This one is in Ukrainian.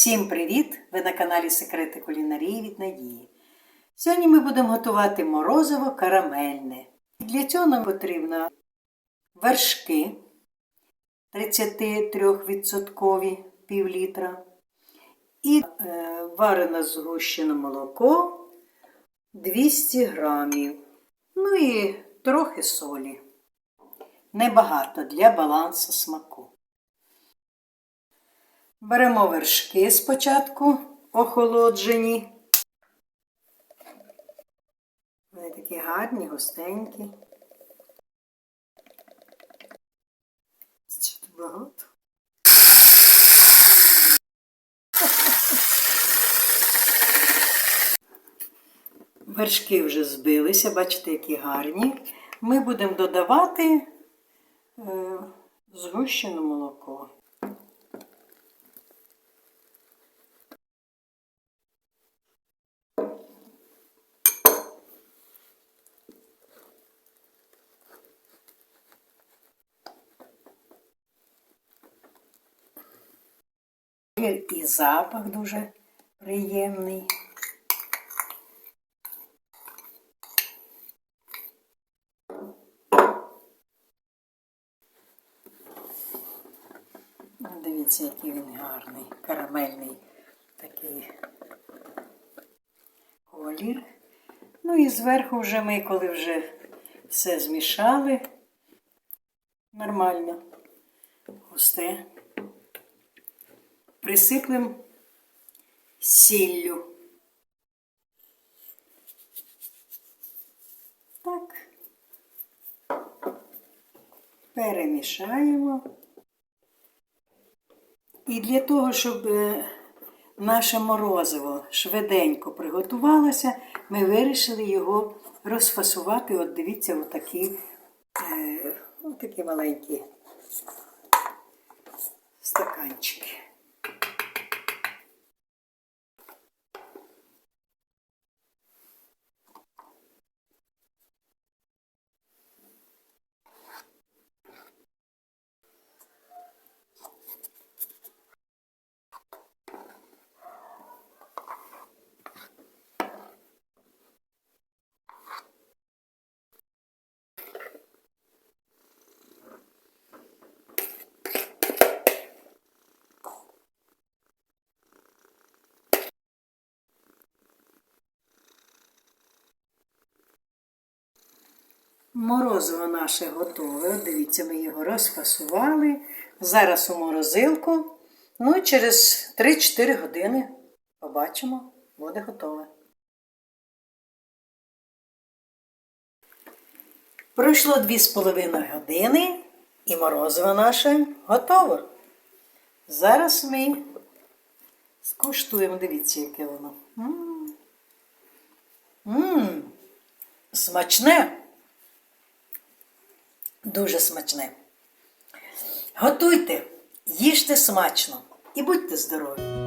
Всім привіт! Ви на каналі Секрети кулінарії від Надії. Сьогодні ми будемо готувати морозиво карамельне. Для цього нам потрібно вершки 33% пів літра і е, варене згущене молоко 200 грамів. Ну і трохи солі. Небагато для балансу смаку. Беремо вершки спочатку охолоджені. Вони такі гарні, густенькі. Що тут багато? Вершки вже збилися, бачите, які гарні. Ми будемо додавати е, згущене молоко. І запах дуже приємний. Ну, Дивіться, який він гарний, карамельний такий колір. Ну і зверху вже ми, коли вже все змішали, нормально, густе, присиплемо сіллю. Так. Перемішаємо. І для того, щоб е, наше морозиво швиденько приготувалося, ми вирішили його розфасувати. От дивіться, отакі, е, отакі маленькі стаканчики. Морозиво наше готове. От Дивіться, ми його розфасували. Зараз у морозилку. Ну і через 3-4 години побачимо, буде готове. Пройшло 2,5 години і морозиво наше готово. Зараз ми скуштуємо, дивіться, яке воно. М. М. Смачне. Дуже смачне. Готуйте, їжте смачно і будьте здорові!